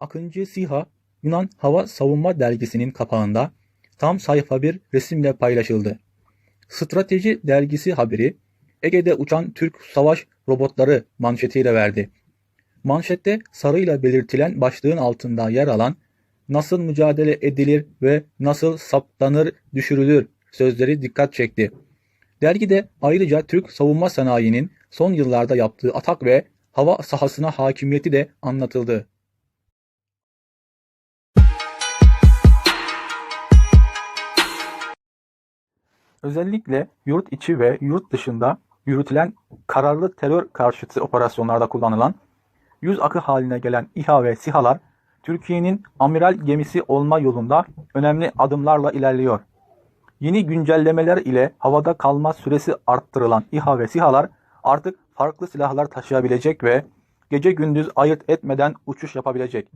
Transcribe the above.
Akıncı Siha, Yunan Hava Savunma Dergisi'nin kapağında tam sayfa bir resimle paylaşıldı. Strateji Dergisi haberi, Ege'de uçan Türk savaş robotları manşetiyle verdi. Manşette sarıyla belirtilen başlığın altında yer alan nasıl mücadele edilir ve nasıl saptanır düşürülür sözleri dikkat çekti. Dergide ayrıca Türk savunma sanayinin son yıllarda yaptığı atak ve hava sahasına hakimiyeti de anlatıldı. Özellikle yurt içi ve yurt dışında yürütülen kararlı terör karşıtı operasyonlarda kullanılan yüz akı haline gelen İHA ve SİHA'lar Türkiye'nin amiral gemisi olma yolunda önemli adımlarla ilerliyor. Yeni güncellemeler ile havada kalma süresi arttırılan İHA ve SİHA'lar artık farklı silahlar taşıyabilecek ve gece gündüz ayırt etmeden uçuş yapabilecek.